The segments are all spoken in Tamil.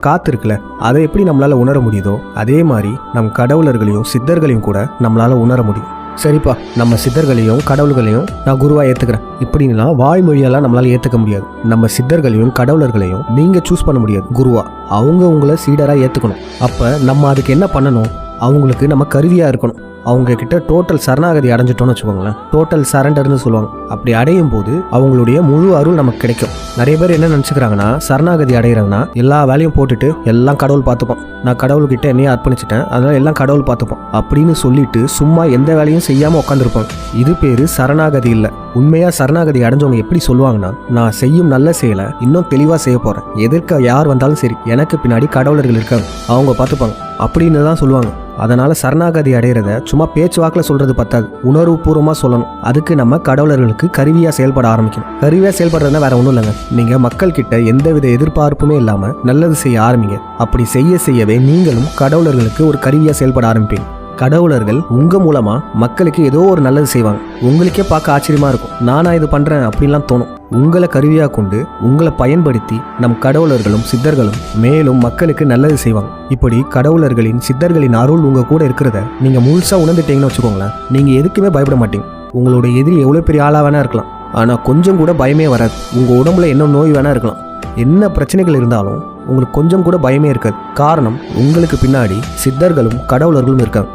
காத்து இருக்குல்ல அதை எப்படி நம்மளால உணர முடியுதோ அதே மாதிரி நம் கடவுளர்களையும் சித்தர்களையும் கூட நம்மளால உணர முடியும். சரிப்பா நம்ம சித்தர்களையும் கடவுள்களையும் நான் குருவா ஏத்துக்கிறேன். இப்படின்லாம் வாய்மொழியெல்லாம் நம்மளால ஏத்துக்க முடியாது. நம்ம சித்தர்களையும் கடவுளர்களையும் நீங்க சூஸ் பண்ண முடியாது குருவா. அவங்க உங்களை சீடரா ஏத்துக்கணும். அப்ப நம்ம அதுக்கு என்ன பண்ணணும்? அவங்களுக்கு நம்ம கருவியா இருக்கணும். அவங்க கிட்ட டோட்டல் சரணாகதி அடைஞ்சிட்டோம்னு வச்சுக்கோங்களேன். டோட்டல் சரண்டர்னு சொல்லுவாங்க. அப்படி அடையும் போது அவங்களுடைய முழு அருள் நமக்கு கிடைக்கும். நிறைய பேர் என்ன நினச்சிக்கிறாங்கன்னா சரணாகதி அடைகிறாங்கன்னா எல்லா வேலையும் போட்டுட்டு எல்லாம் கடவுள் பார்த்துப்போம் நான் கடவுள்கிட்ட என்னையே அர்ப்பணிச்சிட்டேன் அதனால எல்லாம் கடவுள் பார்த்துப்போம் அப்படின்னு சொல்லிட்டு சும்மா எந்த வேலையும் செய்யாமல் உட்காந்துருப்பாங்க இது பேர் சரணாகதி இல்லை. உண்மையாக சரணாகதி அடைஞ்சவங்க எப்படி சொல்லுவாங்கன்னா நான் செய்யும் நல்ல செயலை இன்னும் தெளிவாக செய்ய போகிறேன் எதிர்க்க யார் வந்தாலும் சரி எனக்கு பின்னாடி கடவுளர்கள் இருக்காங்க. அவங்க பார்த்துப்பாங்க. அப்படின்னு தான் சொல்லுவாங்க. அதனால சரணாகதி அடையிறத சும்மா பேச்சுவாக்கில் சொல்றது பத்தாது. உணர்வுபூர்வமாக சொல்லணும். அதுக்கு நம்ம கடவுளர்களுக்கு கருவியாக செயல்பட ஆரம்பிக்கணும். கருவியாக செயல்படுறதுனா வேற ஒன்றும் இல்லைங்க. நீங்கள் மக்கள் கிட்ட எந்தவித எதிர்பார்ப்புமே இல்லாமல் நல்லது செய்ய ஆரம்பிங்க. அப்படி செய்ய செய்யவே நீங்களும் கடவுளர்களுக்கு ஒரு கருவியாக செயல்பட ஆரம்பிப்பீங்க. கடவுளர்கள் உங்க மூலமா மக்களுக்கு ஏதோ ஒரு நல்லது செய்வாங்க. உங்களுக்கே பார்க்க ஆச்சரியமா இருக்கும். நானா இது பண்றேன் அப்படின்லாம் தோணும். உங்களை கருவியா கொண்டு உங்களை பயன்படுத்தி நம் கடவுளர்களும் சித்தர்களும் மேலும் மக்களுக்கு நல்லது செய்வாங்க. இப்படி கடவுளர்களின் சித்தர்களின் அருள் உங்க கூட இருக்கிறத நீங்க முழுசா உணர்ந்துட்டீங்கன்னு வச்சுக்கோங்களேன். நீங்க எதுக்குமே பயப்பட மாட்டீங்க. உங்களோட எதிரி எவ்வளவு பெரிய ஆளா வேணா இருக்கலாம். ஆனா கொஞ்சம் கூட பயமே வராது. உங்க உடம்புல என்ன நோய் வேணா இருக்கலாம். என்ன பிரச்சனைகள் இருந்தாலும் உங்களுக்கு கொஞ்சம் கூட பயமே இருக்காது. காரணம் உங்களுக்கு பின்னாடி சித்தர்களும் கடவுளர்களும் இருக்காங்க.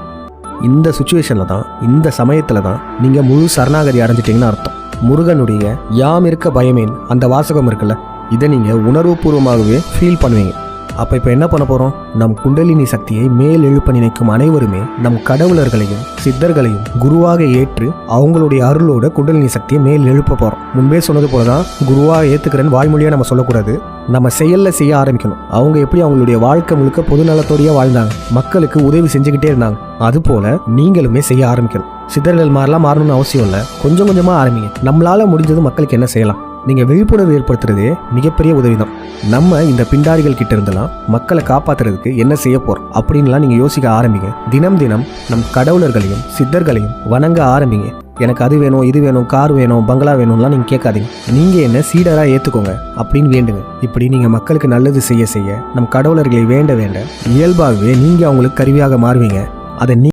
இந்த சுச்சுவேஷனில் தான் இந்த சமயத்தில் தான் நீங்கள் முழு சரணாகதி அடைஞ்சிட்டிங்கன்னு அர்த்தம். முருகனுடைய யாம் இருக்க பயமேன் அந்த வாசகம் இருக்குல்ல இதை நீங்கள் உணர்வுபூர்வமாகவே ஃபீல் பண்ணுவீங்க. அப்போ இப்போ என்ன பண்ண போகிறோம் நம் குண்டலினி சக்தியை மேல் எழுப்ப நினைக்கும் அனைவருமே நம் கடவுளர்களையும் சித்தர்களையும் குருவாக ஏற்று அவங்களுடைய அருளோட குண்டலினி சக்தியை மேல் எழுப்ப போகிறோம் முன்பே சொன்னது போல தான் குருவாக ஏற்றுக்கிறேன்னு வாய்மொழியாக நம்ம சொல்லக்கூடாது. நம்ம செயல்ல செய்ய ஆரம்பிக்கணும். அவங்க எப்படி அவங்களுடைய வாழ்க்கை முழுக்க பொதுநலத்தோடயே வாழ்ந்தாங்க. மக்களுக்கு உதவி செஞ்சுக்கிட்டே இருந்தாங்க. அது போல நீங்களுமே செய்ய ஆரம்பிக்கணும். சித்தர்கள் மாதிரிலாம் மாறணும்னு அவசியம் இல்லை. கொஞ்சம் கொஞ்சமாக ஆரம்பிங்க. நம்மளால முடிஞ்சது மக்களுக்கு என்ன செய்யலாம்? நீங்கள் விழிப்புணர்வு ஏற்படுத்துறதே மிகப்பெரிய உதவி தான் நம்ம இந்த பிண்டாரிகள் கிட்ட இருந்தெல்லாம் மக்களை காப்பாத்துறதுக்கு என்ன செய்ய போகிறோம் அப்படின்லாம் நீங்கள் யோசிக்க ஆரம்பிங்க. தினம் தினம் நம் கடவுளர்களையும் சித்தர்களையும் வணங்க ஆரம்பிங்க. எனக்கு அது வேணும் இது வேணும் கார் வேணும் பங்களா வேணும்லாம் நீங்க கேட்காதீங்க. நீங்கள் என்ன சீடராக ஏற்றுக்கோங்க அப்படின்னு வேண்டுங்க. இப்படி நீங்கள் மக்களுக்கு நல்லது செய்ய செய்ய நம் கடவுளர்களை வேண்ட வேண்ட இயல்பாகவே நீங்கள் அவங்களுக்கு கருவியாக மாறுவீங்க. அதை நீ